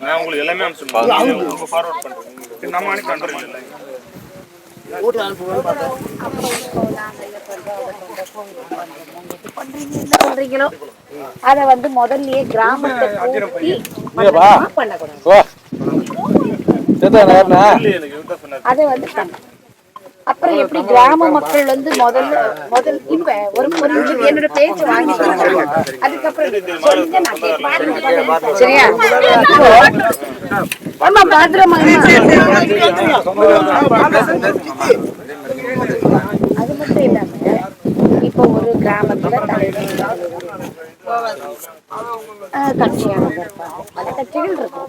நான் உங்களுக்கு எல்லாமே அவங்க ஃபார்வர்ட் பண்ணுறேன் நம்ம அனுப்பி அனுப்புறேன் ஓட்டு அத வந்து முதல்லயே கிராமத்தை கூட்டி மட்டமா பண்ணக்கூடாது அதை வந்து அப்புறம் எப்படி கிராம மக்கள் வந்து முதல்ல முதல் இப்ப ஒரு ஒரு என்னோட பேச்சு வாங்கி அதுக்கப்புறம் சரியா ஆமா பாத்திரமா அது மட்டும் இல்லாம இப்போ ஒரு கிராமத்துல இருப்பாங்க. பல கட்சிகள் இருக்கும்.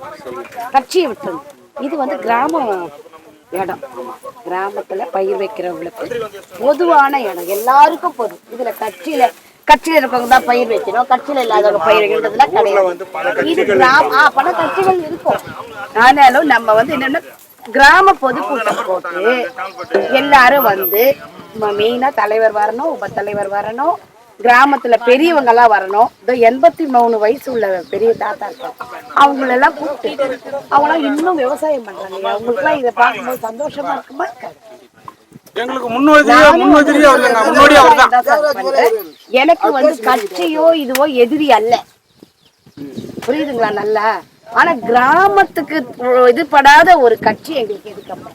கட்சியை விட்டுருங்க. இது வந்து கிராம இடம். கிராமத்துல பயிர் வைக்கிறவங்களுக்கு பொதுவான இடம். எல்லாருக்கும் பொது. இதுல கட்சியில கட்சியில இருக்கவங்க தான் பயிர் வைக்கணும். கட்சியில இல்லாதவங்க பயிர் வைக்கிறதுலாம் கிடையாது. இது கிராம ஆ பல கட்சிகள் இருக்கும். ஆனாலும் நம்ம வந்து என்னன்னா கிராம பொதுக்கூட்டம் போட்டு எல்லாரும் வந்து மெயினா தலைவர் வரணும் உப தலைவர் வரணும் கிராமத்துல பெரியவங்க எல்லாம் வரணும். இந்த எண்பத்தி மூணு வயசு உள்ள பெரிய தாத்தா இருக்காங்க அவங்களெல்லாம் கூப்பிட்டு அவங்களாம் இன்னும் விவசாயம் பண்றாங்க. அவங்களுக்குலாம் இதை பார்க்கும்போது சந்தோஷமா இருக்குமா இருக்காது. எங்களுக்கு. எனக்கு வந்து கட்சியோ இதுவோ எதிரி அல்ல. புரியுதுங்களா நல்லா? ஆனா கிராமத்துக்கு இது படாத ஒரு கட்சி எங்களுக்கு எதுக்கு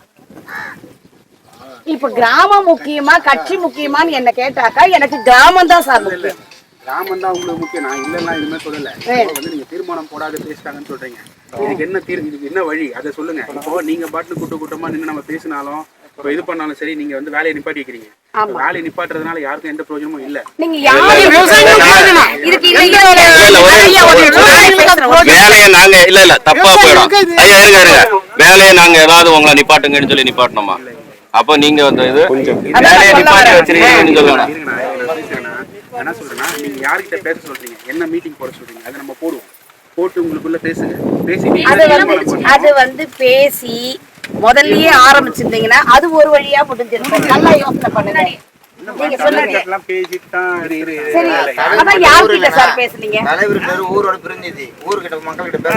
இப்ப கிராமம் முக்கியமா கட்சி முக்கியமான்னு என்ன கேட்டாக்கா எனக்கு கிராமம் தான் சார் முக்கியம். ராமன் தான் உங்களுக்கு முக்கியம். நான் இல்லைன்னா இதுமே சொல்லல. வந்து நீங்க தீர்மானம் போடாத பேசிட்டாங்கன்னு சொல்றீங்க. இதுக்கு என்ன தீர் இதுக்கு என்ன வழி? அதை சொல்லுங்க. இப்போ நீங்க பாட்டு கூட்ட கூட்டமா நின்று நம்ம பேசினாலும் இப்போ இது பண்ணாலும் சரி நீங்க வந்து வேலையை நிப்பாட்டி வைக்கிறீங்க. ஆமா. வேலையை நிப்பாட்டுறதுனால யாருக்கும் எந்த பிரயோஜனமும் இல்ல. நீங்க. வேலையை நாங்க இல்ல இல்ல தப்பா போயிடும். ஐயா இருங்க இருங்க. வேலையை நாங்க ஏதாவது உங்களை நிப்பாட்டுங்கன்னு சொல்லி நிப்பாட்டணுமா? அப்போ நீங்க வந்து இது வேலையை நிப்பாட்டி வச்சிருக்கீங்கன்னு சொல்லணும். என்ன சொல்றேன்னா நீங்க யார்கிட்ட பேச சொல்றீங்க? என்ன மீட்டிங் போட சொல்றீங்க? அதை நம்ம போடுவோம். போட்டு உங்களுக்குள்ள பேசுங்க. பேசி அது வந்து அது வந்து பேசி முதல்லயே ஆரம்பிச்சிருந்தீங்கன்னா அது ஒரு வழியா முடிஞ்சிருக்கும். நல்லா யோசனை பண்ணுங்க. நீங்க சொல்லுங்க. சரி அதான் யார்கிட்ட சார் பேசுனீங்க? தலைவர் பேர் ஊரோட ஊர்கிட்ட மக்கள்கிட்ட?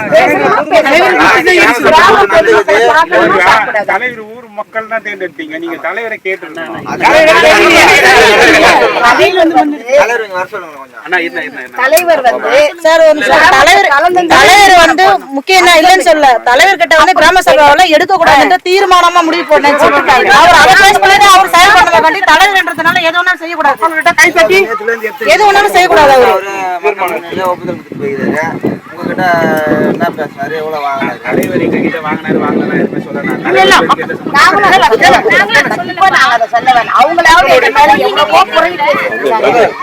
தலைவர் ஊர் மக்கள் தான் தேர்ந்தெடுத்தீங்க. நீங்க தலைவரை தலைவர் வந்து சார் ஒரு தலைவர் தலைவர் வந்து முக்கியம் தான் இல்லைன்னு சொல்ல தலைவர் கிட்ட வந்து கிராம சபாவில எடுக்க கூடாதுன்னு தீர்மானமா முடிவு போடணும்னு சொல்லிட்டாங்க அவர் அதை பண்ணி அவர் செயல் பண்ண வேண்டி தலைவர்ன்றதுனால எது வேணாலும் செய்யக்கூடாது. அவங்கள்ட்ட கை தட்டி எது வேணாலும் செய்யக்கூடாது அவரு. ஒப்புதல் கொடுத்து போயிருக்காரு உங்ககிட்ட என்ன பேசினாரு? எவ்வளவு வாங்கினாரு? தலைவர் எங்க கிட்ட வாங்கினாரு வாங்கலாம் எதுவுமே சொல்லலாம். அவங்களாவது.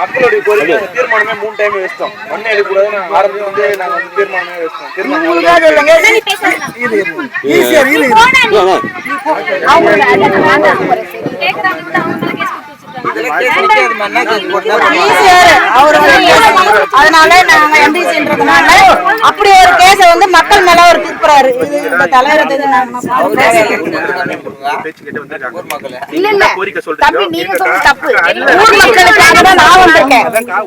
மக்களுடைய கோரிக்கை தீர்மானமே மூணு டைம் வச்சிட்டோம். மண்ணை எடுக்கக்கூடாதுன்னு ஆரம்பி வந்து நாங்க வந்து தீர்மானமே வச்சிட்டோம். தீர்மானம் அவங்களோட அதனால நாங்க எம்பிசின்றதுனால அப்படி ஒரு கேஸ வந்து மக்கள் மேல அவர் திருப்புறாரு. இது இந்த தலைவர் ஊர் மக்கள். இல்ல, இல்ல. கோரிக்கை தம்பி, சொல்றீங்க நீங்க சொல்றது தப்பு. ஊர் மக்களுக்காக தான் நான் வந்திருக்கேன்.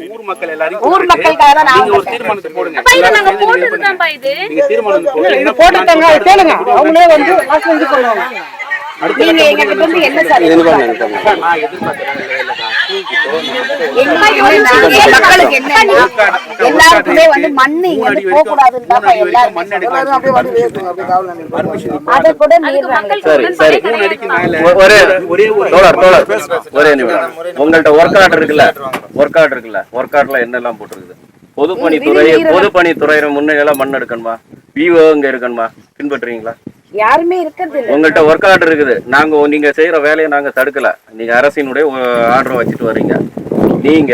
ஊர் மக்கள் எல்லாரையும் ஊர் கூப்பிட்டு மக்களுக்காக தான் நான் நீங்க ஒரு வந்திருக்கேன். தீர்மானத்தை போடுங்க. நாங்க போட்டதுதான்ப்பா இது? நீங்க தீர்மானம் போடுங்க. என்ன போட்டுட்டாங்க கேளுங்க. அவங்களே வந்து பண்ணுவாங்க. நீங்க எங்க கிட்ட இருந்து என்ன சார். என்ன மக்களுக்கு எல்லாருக்குமே வந்து மண்ணு இங்க போக கூடாதுன்னு தான் எல்லாரும் அதை கூட சரி சரி. ஒ- ஒரே ஒரே ஒரு தோழர் தோழர். ஒரே நிமிடம். உங்கள்ட்ட ஒர்க் ஆர்டர் இருக்குல்ல? ஒர்க் ஆர்டர் இருக்குல்ல? ஒர்க் ஆர்டர்ல என்னெல்லாம் போட்டிருக்குது? பொதுப்பணித்துறை பொதுப்பணித்துறை முன்னிலையில மண் எடுக்கணுமா? விஓ இங்க இருக்கணுமா? பின்பற்றுறீங்களா யாருமே இருக்கிறது இல்ல. உங்கள்ட்ட ஒர்க் ஆர்டர் இருக்குது. நாங்க நீங்க செய்யற வேலையை நாங்க தடுக்கல. நீங்க அரசினுடைய ஆர்டர் வச்சுட்டு வர்றீங்க நீங்க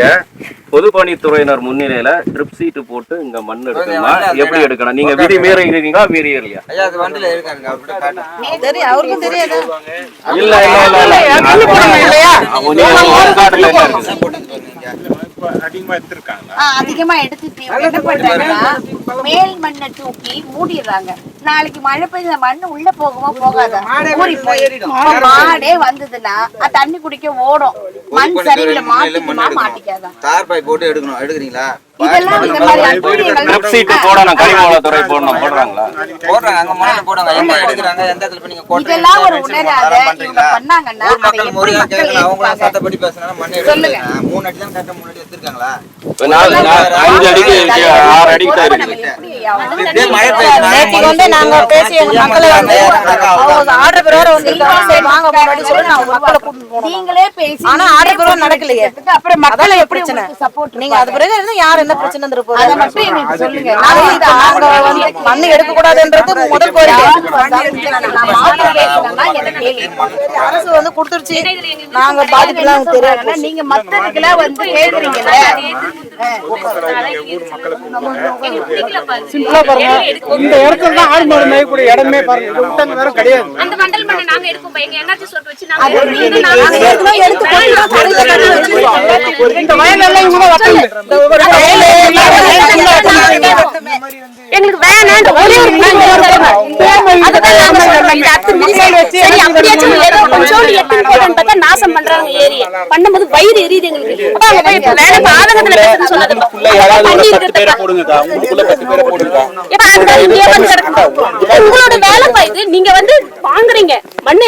பொதுப்பணித்துறையினர் முன்னிலையில ட்ரிப் சீட்டு போட்டு இங்க மண் எடுக்கணுமா? எப்படி எடுக்கணும்? நீங்க விதி மீறி இருக்கீங்களா? மீறி இல்லையா ஐயா அது வண்டியில இருக்காங்க அவர்கிட்ட காட்டுங்க தெரியும் அவருக்கும் தெரியாது? இல்ல இல்ல இல்ல இல்ல. அதிகமா எடுத்திருக்காங்க ஆ, அதிகமா எடுத்துட்டு இவங்க என்ன பண்றாங்கன்னா மேல் மண்ணை தூக்கி மூடிடுறாங்க. நாளைக்கு மழை பெய்ஞ்ச மண்ணு உள்ள போகுமா போகாதா? ஊறி போய் மாடே வந்ததுன்னா தண்ணி குடிக்க ஓடும். மண் சரிவுல மாட்டிக்குமா மாட்டிக்காதா? தார் பாய் போட்டு எடுக்கணும். எடுக்கிறீங்களா? இதெல்லாம் இந்த மாதிரி அட்டூழியங்கள் ட்ரிப் சீட்டு போடணும் கனிமவளத்துறை போடணும் போடுறாங்களா போடுறாங்க அங்க மணல் போடுறாங்க எங்க எடுக்கிறாங்க எந்த இடத்துல போய் நீங்க கோட்டை இதெல்லாம் ஒரு எடுத்து உணராத அதெல்லாம் இவங்க பண்றீங்களா பண்ணாங்கன்னா ஊர் அதை மக்கள் எப்படி முறையா மக்கள் கேட்கலாம் அவங்க ஏற்பாங்க சட்டப்படி பேசினா மண் எடுக்கிறாங்க மூணு அடி தான் கரெக்டா மூணு அடி எடுத்திருக்காங்களா இப்ப நாலு நாலு- அஞ்சு அடிக்கு இருக்கு, ஆறு அடிக்கு தான் நம்ம இருக்கு எப்படி அவங்க இதே மழை பெய்யுதுன்னா நேற்றுக்கு வந்து நாங்க பேசி எங்க மக்களை வந்து அவங்க ஆர்டர் பிரகாரம் வந்திருக்காங்க சரி வாங்க முன்னாடி சொல்லி நான் மக்களை கூட்டிட்டு போனோம் நீங்களே பேசி ஆனா ஆர்டர் பிரகாரம் நடக்கலையே அப்புறம் மக்களை எப்படி சப்போர்ட் நீங்க அது பிறகு இருந்து யார் என்ன பிரச்சனை அதை இருப்போம் மட்டும் எங்களுக்கு சொல்லுங்க நாங்க வந்து மண்ணு எடுக்க கூடாதுன்றது முதல் கோரிக்கை அரசு வந்து கொடுத்துருச்சு நாங்க பாதிப்புலாம் தெரியாது நீங்க மத்ததுக்குல வந்து கேக்குறீங்கல்ல சிம்பிளா பாருங்க இந்த இடத்துல தான் ஆடு மாடு மேயக்கூடிய இடமே பாருங்க விட்டங்க வேற கிடையாது அந்த மண்டல் மண்ணை நாங்க எங்க சொல்லிட்டு வச்சு நாங்க அது எடுத்து. இந்த வயல் எல்லாம் இவங்க எங்களுக்கு வேணாம் ஒரே ஒரு நாசம் பண்றாங்க ஏரியை. பண்ணும்போது வயிறு எரியுது எங்களுக்கு. அப்ப பேசுறது பேரை உங்களோட வேலைப்பா இது. நீங்க வந்து வாங்குறீங்க. மண்ணை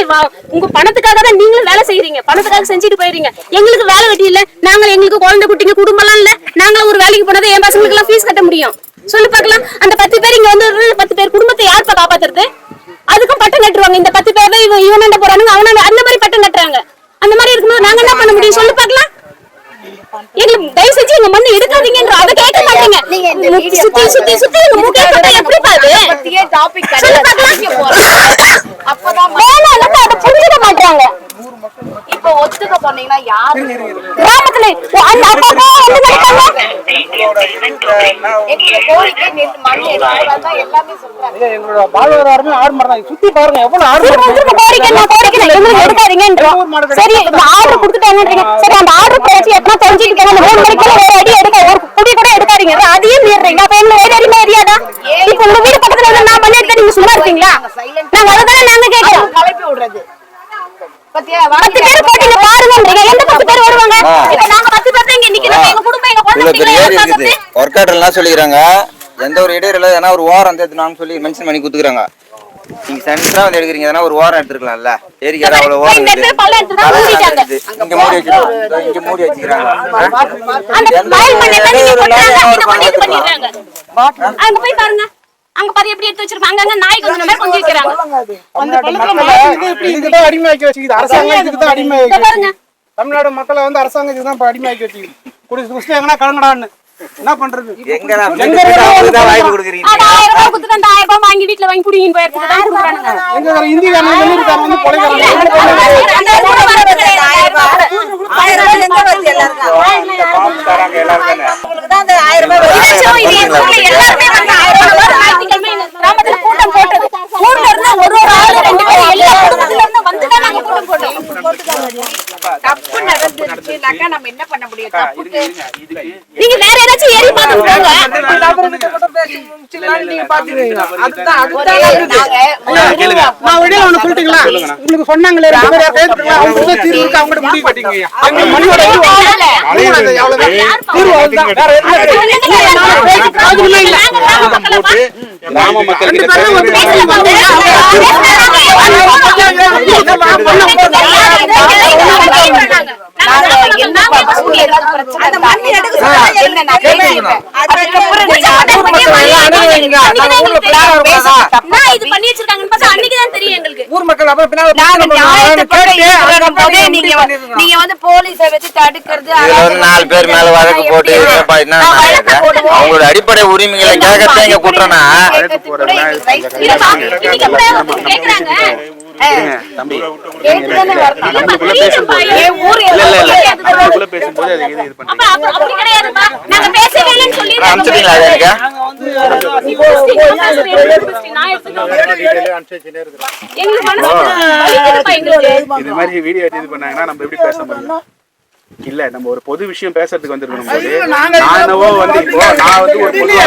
உங்க பணத்துக்காக தான் நீங்களும் வேலை செய்யறீங்க பணத்துக்காக செஞ்சுட்டு போயிடுறீங்க எங்களுக்கு வேலை வெட்டி இல்ல. நாங்க எங்களுக்கு குழந்தை குட்டிங்க குடும்பம்லாம் இல்ல. நாங்களும் ஒரு வேலைக்கு போனதை என் பசங்களுக்கு எல்லாம் ஃபீஸ் கட்ட முடியும். சொல்லு பார்க்கலாம். அந்த பத்து பேர் இங்க வந்து பத்து பேர் குடும்பத்தை யார்ப்பா காப்பாத்துறது? அதுக்கும் பட்டம் கட்டுவாங்க இந்த பத்து பேர்ல இவன் இவனாண்ட போறானுங்க அவனாண்ட அந்த மாதிரி பட்டம் கட்டுறாங்க அந்த மாதிரி இருக்கும்போது நாங்க என்ன பண்ண முடியும் சொல்லு பார்க்கலாம் எங்களுக்கு தயவு செஞ்சு எங்க மண்ணு எடுக்காதீங்கன்ற அதை கேட்க மாட்டீங்க நீங்க இந்த மு- வீடியோ சுத்தி சுத்தி சுத்தி எங்க மூக்கைய போட்டா எப்படி பாது பத்தியே டாபிக் சொல்லு கிடையாது பார்க்கலாம். அப்பதான் வேணாம் இல்லப்பா, அதை புரிஞ்சுக்க மாட்டாங்க இப்ப ஒத்துக்க போனீங்கன்னா யாரு கிராமத்துல அந்த அப்பா வந்து நடக்காங்க எங்க எங்களோட வாழ்வாதாரமே ஆடு மாடு சுத்தி பாருங்க எவ்வளவு ஆடு மாடு சரி இந்த ஆர்டர் கொடுத்துட்டாங்கன்றீங்க சரி அந்த ஆர்டர் பேச்சு எத்தனை தெரிஞ்சுக்கிட்டு அந்த மூணு மணிக்குள்ள ஒரு அடி எடுக்க ஒரு குடி கூட எடுக்காதீங்க. அதையும் மீறுறீங்க அப்ப மரியாதா இப்ப உங்க வீடு பக்கத்துல வந்து நான் எடுக்க நீங்க சும்மா இருக்கீங்களா? நாங்க அதுதானே நாங்க கேட்கிறோம் கலப்பி விடுறது. பத்தியா பத்து பேர் போட்டீங்க பாருங்கன்றீங்க எந்த பத்து பேர் வருவாங்க இப்ப நாங்க பத்து பேர் தான் இங்க நிக்கிறோம் இவ்வளவு பெரிய ஏரி இருக்குது. ஒர்க் ஆர்டர்லாம் சொல்லிக்கிறாங்க. எந்த ஒரு இடையில ஏன்னா ஒரு ஓரம் தேத்துனான்னு சொல்லி மென்ஷன் பண்ணி கொடுத்துக்கிறாங்க. நீங்க சென்டரா வந்து எடுக்கிறீங்க. எதனா ஒரு ஓரம் எடுத்துக்கலாம்ல ஏரிக்கு அவ்வளவு ஓரம் இந்த இருக்குது. இங்க மூடி வச்சிருக்காங்க. இங்க மூடி. அங்க போய் பாருங்க. அங்க பாரு எப்படி எடுத்து வச்சிருப்பாங்க. அங்கங்க நாய் கொஞ்சம் மாதிரி கொஞ்சம் வைக்கிறாங்க. இதுக்கு தான் வச்சுக்குது. அரசாங்கம் இதுக்கு தான் வச்சுக்குது. தமிழ்நாடு மக்களை வந்து அரசாங்கம் இதுக்கு தான் அடிமையாக்கி வச்சுக்குது. குடிச்சு குடிச்சு எங்கன்னா கலங்கடான்னு என்ன பண்றது எங்கடா கொடுக்குறீங்க ஆயிரம் ரூபாய் கொடுத்துட்டு அந்த ஆயிரம் ரூபாய் வாங்கி வீட்டுல வாங்கி குடிங்க கொடுக்குறானுங்க எங்க வேற வந்து பொழைக்கிறாங்க ரூபாய் வரது கிடையாது, ஆயிரம் ரூபாய் கூட. ஆயிரம் ரூபாய் எங்க வருது எல்லாருக்கும் தராங்க எல்லாருக்கும் உங்களுக்கு தான் அந்த ஆயிரம் ரூபாய் வருது. இலட்சம் இது எங்க ஊர்ல எல்லாருமே வந்து ஆயிரம் ரூபாய் வரும். ஞாயிற்றுக்கிழமை எங்க கிராமத்துல கூட்டம் போட்டது ஊர்ல இருந்து ஒரு ஒரு ஆளு ரெண்டு பேரும் எல்லா குடும்பத்துல இருந்து வந்து தான் நாங்க கூட்டம் போட்டோம் தப்பு நடந்துச்சுனாக்கா நம்ம என்ன பண்ண முடியும்? நீங்க வேற ஏதாச்சும் ஏறி பார்த்து போங்க நாங்க நான் வெளியில ஒண்ணு சொல்லிட்டீங்களா? உங்களுக்கு சொன்னாங்களே ரெண்டு பேர்? அவங்க கிட்ட தீர்வு இருக்கு அவங்ககிட்ட முடிவு கட்டிங்க தீர்வு. வேற. கிராம மக்கள் வ- பண்ணிருக்கோம். நீங்க வந்து போலீஸை வச்சு தடுக்கிறது இதுல வந்து நாலு பேர் மேல வழக்கு போட்டு? அவங்களோட அடிப்படை உரிமைகளை கேட்கறதே இங்க தம்பி பேசும்போது அது இது இது பண்ணி அப்ப அப்ப அப்படி கிடையாதுப்பா நாங்க பேசவே இல்லைன்னு சொல்லி அனுப்பிச்சிட்டீங்களா அது இது மாதிரி வீடியோ இது பண்ணாங்கன்னா நம்ம எப்படி பேச முடியும் இல்ல நம்ம ஒரு பொது விஷயம் பேசுறதுக்கு வந்திருக்கணும் போது நான் என்னவோ வந்து இப்போ நான் வந்து ஒரு வந்து ஒரு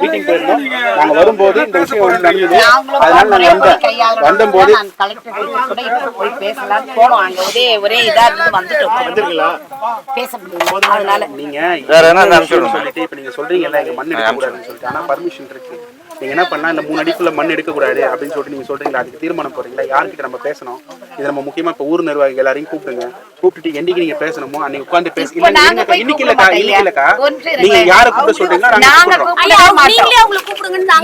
மீட்டிங் போயிருந்தோம் நாங்க வரும்போது இந்த விஷயம் வந்து நடந்தது அதனால நாங்க வந்தோம் போனோம் அங்க ஒரே ஒரே இதா இருந்து வந்துட்டோம் பேச முடியும் அதனால நீங்க வேற என்ன சொல்லிட்டு இப்ப நீங்க சொல்றீங்கல்ல இங்க மண் எடுக்க கூடாதுன்னு சொல்லிட்டு ஆனா பர்மிஷன் இருக்கு நீங்க என்ன பண்ணலாம் இந்த மூணு அடிக்குள்ள மண் எடுக்க கூடாது அப்படின்னு சொல்லிட்டு நீங்க சொல்றீங்களா? அதுக்கு தீர்மானம் போறீங்களா யார்கிட்ட நம்ம பேசணும்? இது நம்ம முக்கியமா இப்ப ஊர் நிர்வாகிகள் எல்லாரையும் கூப்பிடுங்க. கூப்பிட்டுட்டு என்னைக்கு நீங்க பேசணுமோ அன்னைக்கு உட்கார்ந்து பேச இன்னைக்கு இல்லக்கா இன்னைக்கு இல்லக்கா. ஒன்று நீங்க யாரை கூப்பிட மாட்டோம் நீங்களே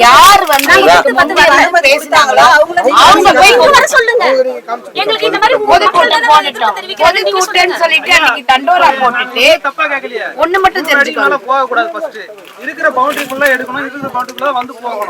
யார் வந்து கூப்பிட்டு பத்து வந்து பேசுனாங்களோ அவங்க போய் வர சொல்லுங்க. எங்களுக்கு இந்த மாதிரி பொதுக்கூட்டம் போட்டுட்டோம் தெரிவிக்கிறது பொதுக்கூட்டம்னு சொல்லிட்டு அன்னைக்கு தண்டோரா போட்டுட்டு தப்பா கேட்கலையே. ஒண்ணு மட்டும் தெரிஞ்சுக்கணும் போக கூடாது ஃபர்ஸ்ட் இருக்கிற பவுண்டரி ஃபுல்லா எடுக்கணும் இருக்கிற பவுண்டரி ஃபுல்லா வந்து போகணும்.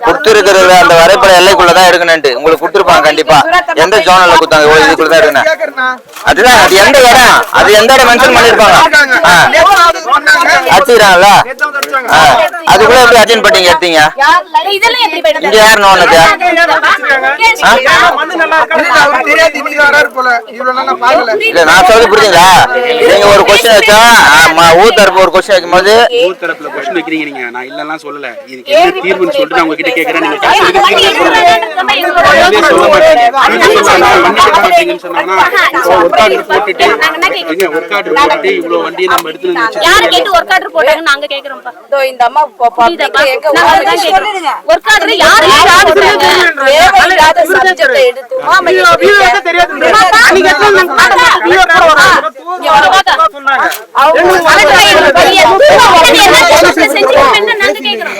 கொடுத்துருக்கிறது அந்த வரைபட எல்லைக்குள்ள தான் எடுக்கணும்ட்டு உங்களுக்கு கொடுத்துருப்பாங்க கண்டிப்பா. எந்த ஜோன்ல கொடுத்தாங்க? ஓ இதுக்குள்ள தான் எடுக்கணும் அதுதான் அது எந்த இடம்? அது எந்த இடம் மென்ஷன் பண்ணிருப்பாங்க அடிச்சுக்கிறாங்கல்ல ஆ. அதுக்குள்ள எப்படி அட்டன் பண்ணீங்க எடுத்தீங்க? இதெல்லாம் எப்படி போயிடுது? இங்க யார் நோண்டது மண்ணு நல்லா இருக்கா தெரியாது இன்னைக்கு வராரு போல? இவ்வளவு நாள் நான் பாக்கல இல்ல நான் சொல்லி புரியுதுங்களா? நீங்க ஒரு கொஸ்டின் வச்சா ஆமா, ஊர் தரப்பு ஒரு கொஸ்டின் வைக்கும்போது ஊர் தரப்புல கொஸ்டின் வைக்கிறீங்க நீங்க நான் இல்லலாம் சொல்லல. இதுக்கு தீர்வுன்னு சொல்லிட்டு நான் உங்ககிட்ட கேக்குறேன். நீங்க காசு எடுத்து கட்ட போட்டுட்டு, இவ்வளவு வண்டியை நம்ம வந்து யாரு. கேட்டு ஒர்க் ஆர்டர் போட்டாங்க? நாங்க கேக்குறோம்ப்பா இதோ இந்த அம்மா. ஒர்க் ஆர்டர் யாரு எடுத்து ஆமா நீங்க எத்தனை நாங்க பார்த்தா வியூ கூட வராது இங்க வர வாங்க. அவங்க கலெக்டர் எங்களுக்கு பையன். என்ன சொல்லுங்க, செஞ்சீங்க, என்ன நாங்க கேக்குறோம்.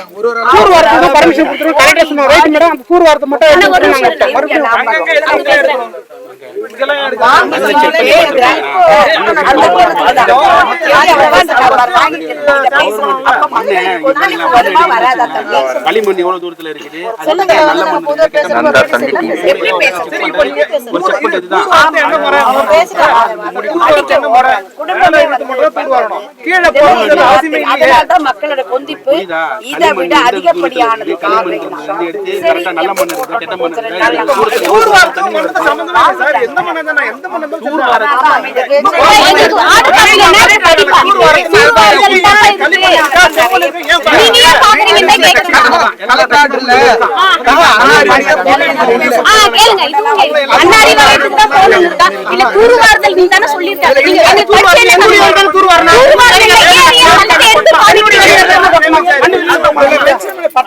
கூர் வாரத்துக்கு பர்மிஷன் கொடுத்துருவோம் கரெக்டா சொன்னோம் ரைட் மேடம் அந்த வாரத்தை மட்டும். களிமண் எவ்வளவு தூரத்துல இருக்குது அதுக்கு கீழே போறது அவசியமே இல்லையே. மக்களோட கொந்திப்பு? இதை விட அதிகப்படியானது இல்லை சார் எந்த மண்ணா இருந்தா எந்த மண்ணா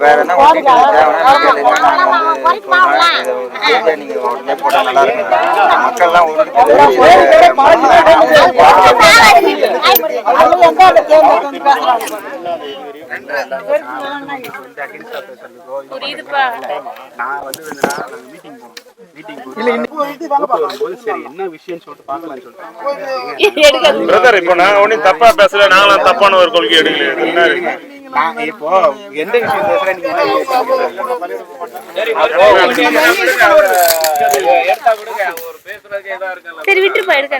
வேற என்ன நீங்க உடனே போட்டா நல்லா மக்கள்லாம் புரியுதுப்பா நான் வந்து போனோம். பிரதர் இப்போ நான் ஒன்றும் தப்பா பேசல நாங்களாம் தப்பான ஒரு கொள்கை எடுக்கல இது என்ன இருக்கு நான் இப்போ எந்த சரி விட்டுருப்பா எடுக்க